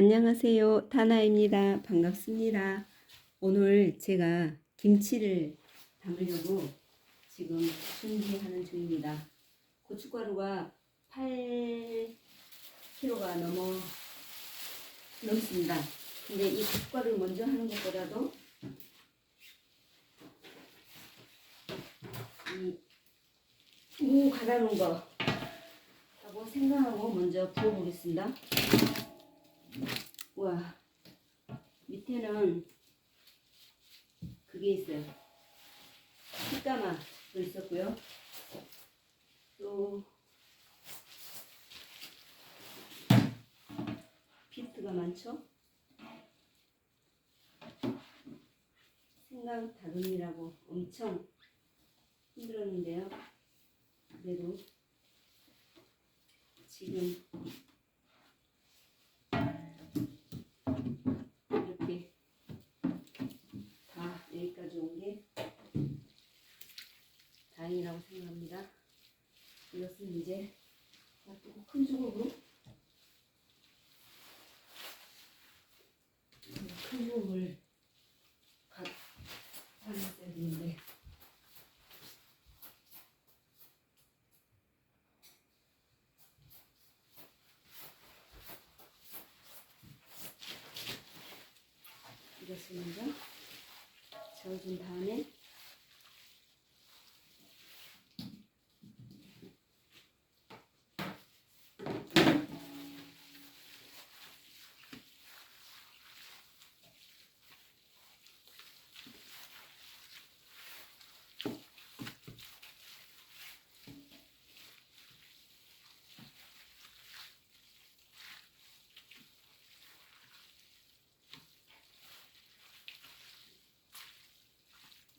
안녕하세요. 다나입니다. 반갑습니다. 오늘 제가 김치를 담으려고 지금 준비하는 중입니다. 고춧가루가 8kg가 넘어 넘습니다. 근데 이 고춧가루를 먼저 하는 것보다도 이무 갈아놓은 거 하고 생강하고 먼저 부어보겠습니다. 와 밑에는 그게 있어요. 핏가마도 있었고요. 또 비트가 많죠. 생강 다듬이라고 엄청 힘들었는데요. 그래도 지금 다행이라고 생각합니다. 이것은 이제 놔두고 큰 주걱으로 큰 주걱을 가 담았어야 되는데 먼저 저어준 다음에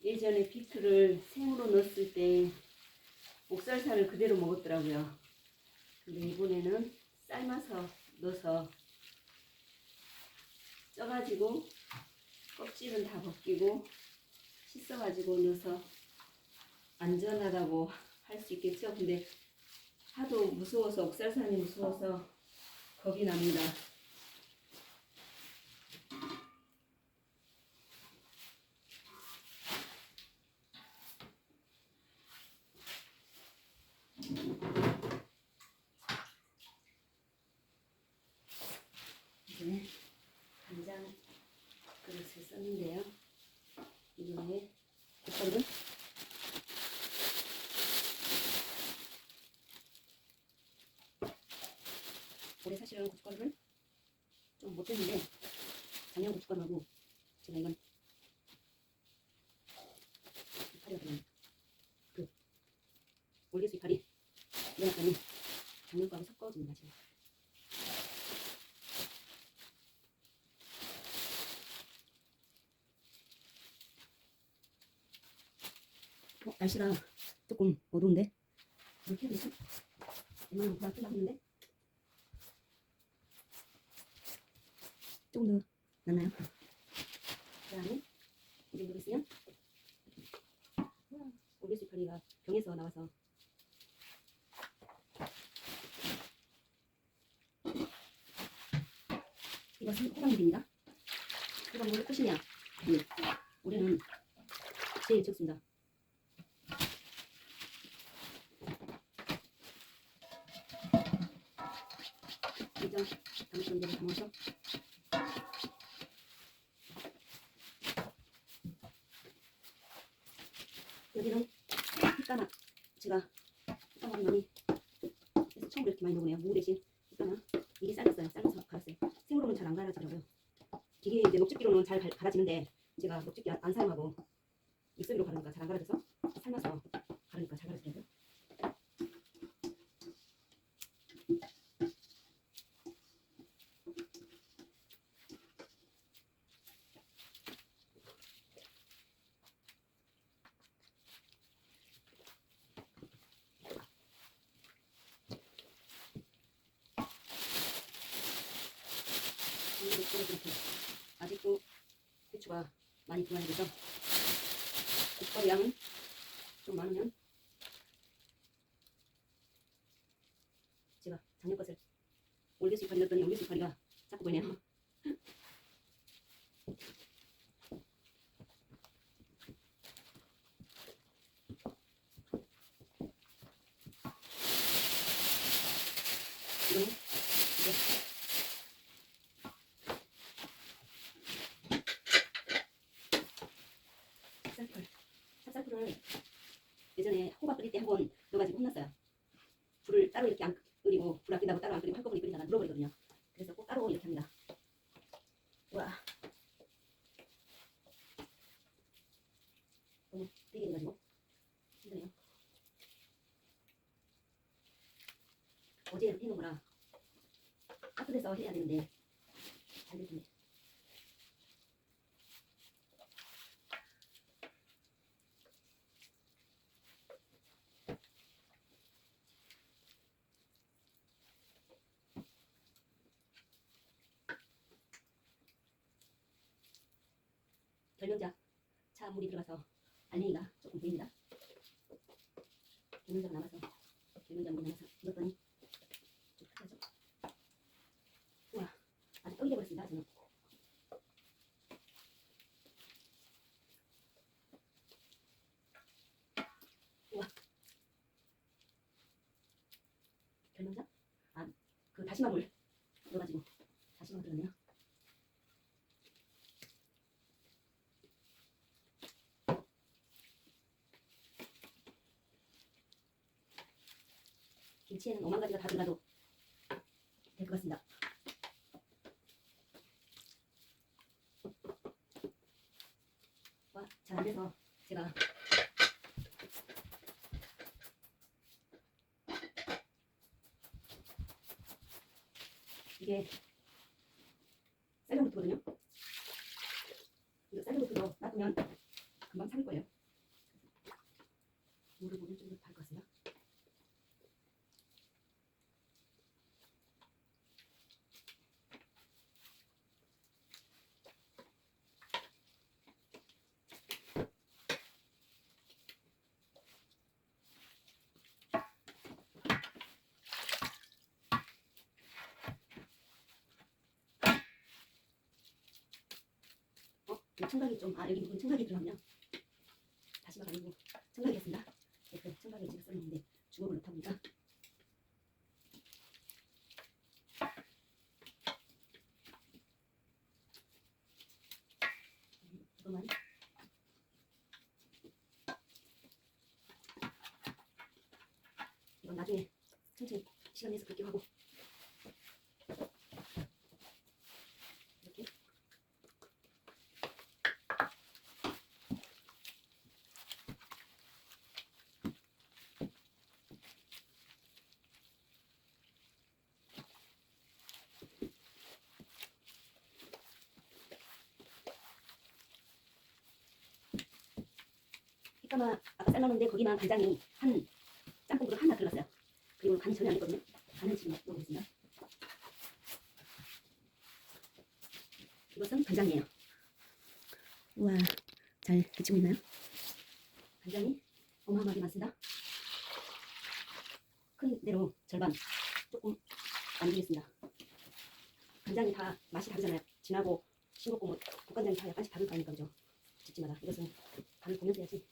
예전에 비트를 생으로 넣었을 때 목살살을 그대로 먹었더라고요. 근데 이번에는 삶아서 넣어서 쪄가지고 껍질은 다 벗기고 씻어가지고 넣어서 안전하다고 할 수 있겠죠. 근데 하도 무서워서 옥살산이 무서워서 겁이 납니다. 이제 간장 그릇을 썼는데요. 이번에 고춧가루 올해 사실은 고춧가루를 좀 못했는데 작년 고춧가루하고 제가 이건 들어간 그 올리스 이파리 넣었더니 작년 거하고 섞어줍니다 지금. 어, 날씨가 조금 어두운데 이렇게 해야 되지? 웬만하면 불안 켜려고 했는데 조금 더 낫나요? 그 다음에 이 정도 있으면 올리스 파리가 병에서 나와서 이것은 호박잎입니다. 호박물을 끝이냐? 네. 올해는 제일 적습니다. 담았던 대로 담아서 여기는 흑가마 제가 흑가마 많이 그래서 처음으로 이렇게 많이 넣으네요. 무 대신 흑가마 이게 삶았어요. 삶아서 갈았어요. 생으로는 잘 안 갈아지더라고요. 이게 이제 녹즙기로는 잘 갈- 갈아지는데 제가 녹즙기 안, 안 사용하고 육수기로 갈으니까 잘 안 갈아져서 삶아서 갈으니까 잘 갈아지더라고요 좀 많으면? 제가 작년 것을 올게 수입하리라 더니 올게 수입하리가 자꾸 보이네요. 예전에 호박 끓일 때 한 번 넣어가지고 혼났어요. 불을 따로 이렇게 안 끓이고 불 아낀다고 따로 안 끓이고 한꺼번에 끓이다가 눌어버리거든요. 그래서 꼭 따로 이렇게 합니다. 와 너무 되게 돼가지고 힘드네요. 어제 해놓은 거라 따뜻해서 해야 되는데 잘 될 텐데. 결명자 차 물이 들어가서 알맹이가 조금 보입니다. 결명자가 남아서 결명자 물이 남아서 넣었더니 좀 특이하죠? 우와 아주 떡이 돼버렸습니다 저는. 결명자? 아그 다시마 물 넣어가지고 다시마 들었네요. 김치에는 오만 가지가 다 들어가도 될 것 같습니다. 와, 잘 안 돼서 제가 이게 쌀용부터거든요. 이거 쌀용부터도 놔두면 금방 삭을 거예요. 물을 보면 좀더 달것 같습니다. 어? 이 청각이 좀, 아, 여기 부분 청각이 들어가면 다시마가 아니고 청각이었습니다. 네, 그 청각을 제가 썰었는데 주먹을 음, 이거만. 이건 나중에 천천히 시간 내서 그렇게 하고 이렇게 이까마 아까 삶았는데 거기만 간장이 한 짬뽕으로 하나 들어갔어요. 그리고 간이 전혀 안 됐거든요. 간은 지금 넣어보겠습니다. 이것은 간장이에요. 우와, 잘 데치고 있나요? 간장이 어마어마하게 많습니다. 큰 대로 절반 조금 남기겠습니다. 간장이 다 맛이 다르잖아요. 진하고 싱겁고 뭐 국간장이 다 약간씩 다를 거 아닙니까 그죠? 집집마다 이것은 간을 보면서 해야지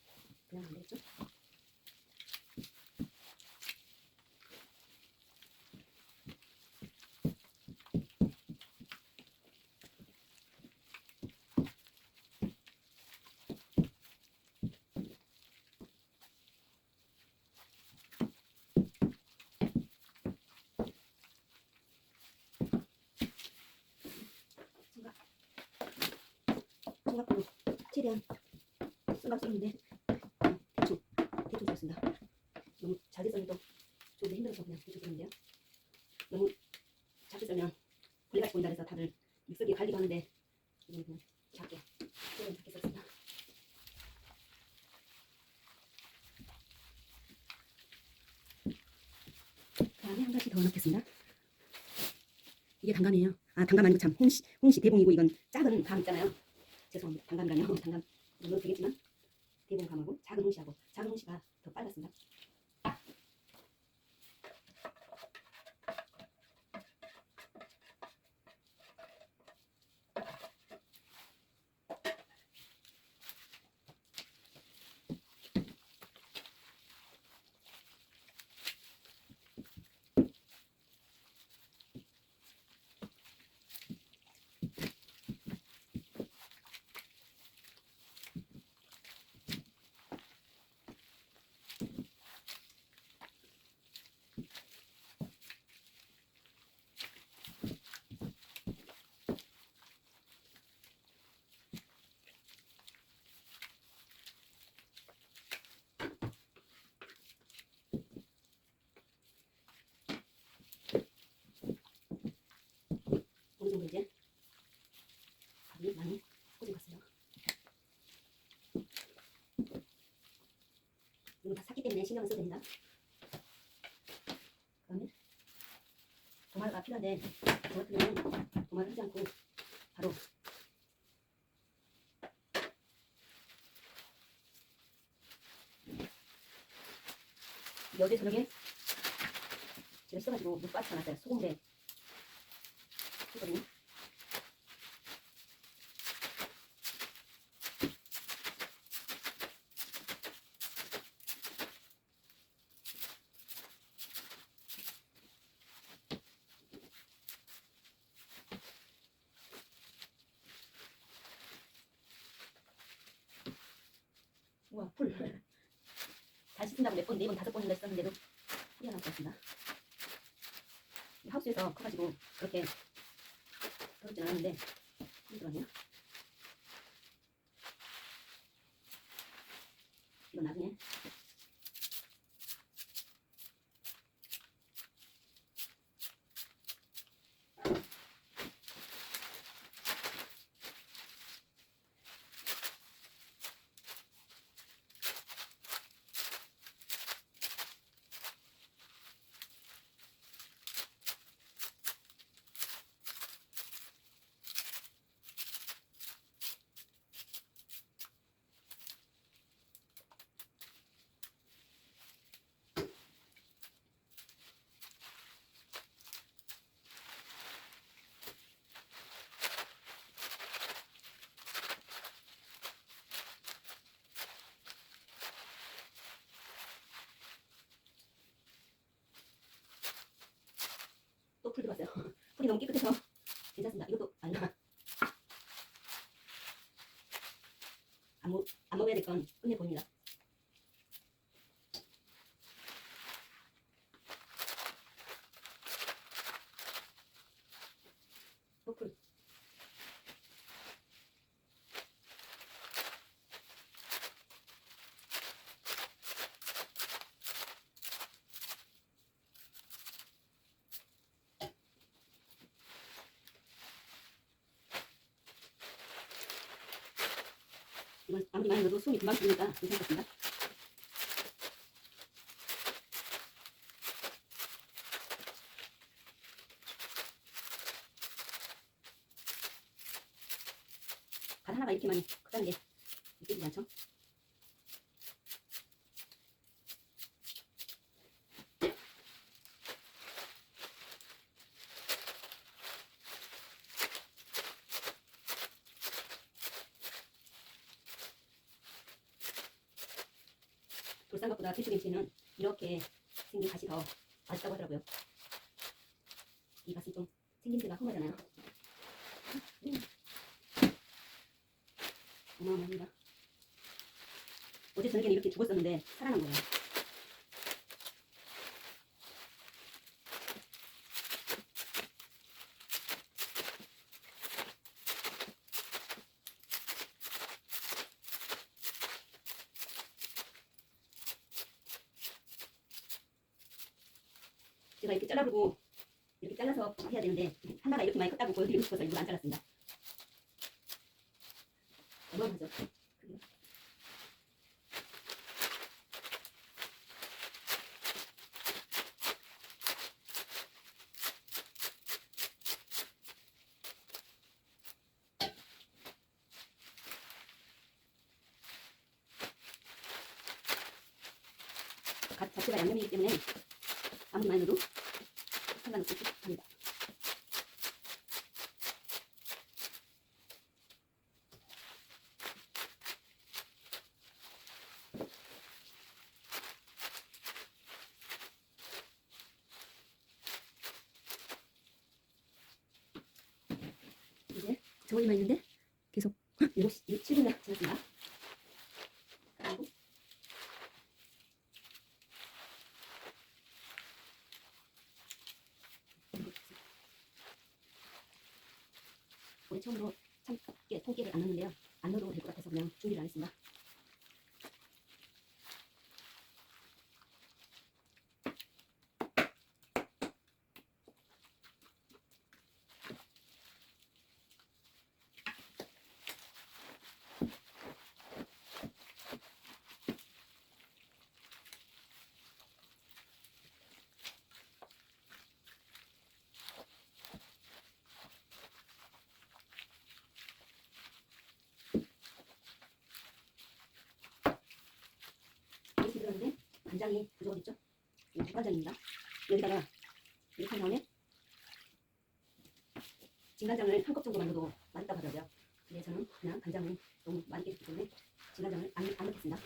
그냥 안? 청각 청각으로 최대한 생각 대충 대충 썼습니다. 너무 잘게 썰면 또 좋은데 힘들어서 그냥 대충 썼는데요. 너무 작게 썰면 걸레같이 보인다 해서 다들 믹서기에 갈기도 하는데 이건 그냥 작게 최대한 작게 썼습니다. 다음에 한 가지 더 넣겠습니다. 이게 단감이에요. 아 단감 아니고 참 홍시 홍시 대봉이고 이건 작은 감 있잖아요. 죄송합니다. 단감이라뇨. 단감 넣어도 되겠지만 대봉감하고 작은 홍시하고 작은 홍시가 더 빨랐습니다. 이제 밥이 많이 꼬집었어요. 이거 다 샀기 때문에 신경 안 써도 됩니다. 그러면 도마가 필요한데 저 같은 경우는 도마를 하지 않고 바로 여제 저녁에 제가 써가지고 물 빠져나갔어요. 소금에 우와 풀. 다시 쓴다고 몇 번, 네 번, 다섯 번인가 했었는데도 하나 없었습니다. 이 하우스에서 커가지고 그렇게 더럽진 않았는데 들어왔네요. 이건 나중에 풀 들어왔어요. 풀이 너무 깨끗해서 괜찮습니다. 이것도 아니야. 안, 먹, 안 먹어야 될 건 끝내 보입니다. 또 풀. 이건 아무리 많이 넣어도 손이 금방 죽으니까 괜찮겠습니다. 간 하나가 이렇게 많이 크다는 게 느껴지지 않죠? 돌산각보다 필수 김치는 이렇게 생긴 갓이 더 맛있다고 하더라고요. 이 갓이 좀 생김새가 흥하잖아요. 음. 어마어마합니다. 어제 저녁에는 이렇게 죽었었는데 살아난 거예요. 제가 이렇게 잘라보고 이렇게 잘라서 해야 되는데 하나가 이렇게 많이 컸다고 보여드리고 싶어서 일부러 안 잘랐습니다. 어마어마하죠? 크기가. 갓 자체가 양념이기 때문에 많이 넣어도 상관없이 합니다. 이제 저기만 있는데 계속 7시, 7분이나 지났습니다. 그리고 올해 처음으로 참깨, 통깨를 안 넣는데요. 안 넣어도 될 것 같아서 그냥 준비를 안 했습니다. 간장이 부족하겠죠 이거 국간장입니다. 여기다가 이렇게 한 다음에 진간장을 한 컵 정도만 넣어도 맛있다고 하더라고요. 근데 저는 그냥 간장을 너무 많이 했기 때문에 진간장을 안, 안 넣겠습니다.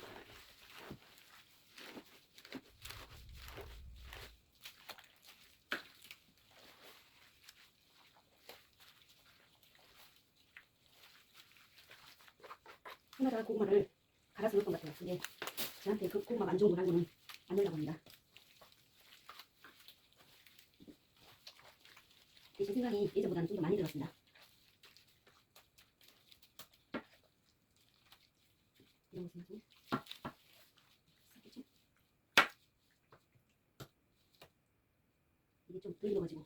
하나다가 고구마를 갈아서 넣을 것 같아요. 근데 저한테 그 고구마 안 좋은 거라고는 안 합니다. 대신 생강이 예전보다는 좀 더 많이 들었습니다. 이런 거 섞겠죠? 이게 좀덜 익어가지고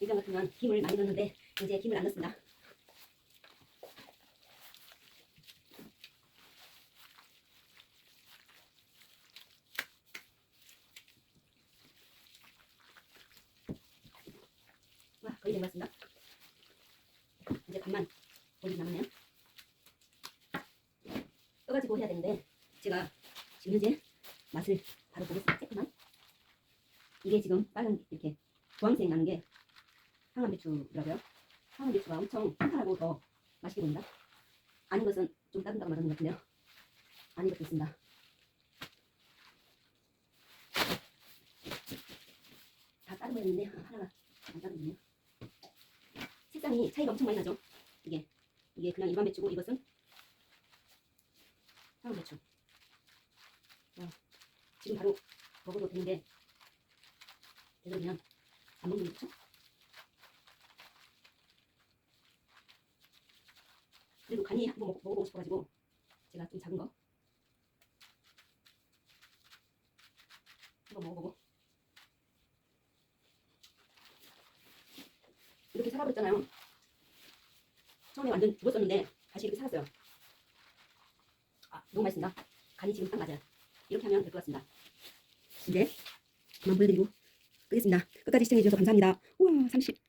예전 같으면 김을 많이 넣는데 이제 김을 안 넣습니다. 와 거의 된것 같습니다. 이제 반만 올리 남았네요. 떠가지고 해야 되는데 제가 지금 현재 맛을 바로 보겠습니다. 조금만 이게 지금 빨간 이렇게 주황색 나는 게 배추라고요. 황화배추가 엄청 탄탄하고 더 맛있게 보입니다. 아닌 것은 좀 따뜻하고 맛있는 것 같은데요. 아닌 것도 있습니다. 다 따로 했는데 하나가 안 따르네요. 색상이 차이가 엄청 많이 나죠. 이게 이게 그냥 일반 배추고 이것은 황화배추. 자, 지금 바로 먹어도 되는데 그냥 안 먹는 거죠. 간이 한번 먹, 먹어보고 싶어가지고 제가 좀 작은 거. 한번 먹어보고. 이렇게 살아버렸잖아요. 처음에 완전 죽었었는데 다시 이렇게 살았어요. 아 너무 맛있습니다. 간이 지금 딱 맞아요. 이렇게 하면 될 것 같습니다. 이제 그만 보여드리고 끄겠습니다. 끝까지 시청해주셔서 감사합니다. 우와 30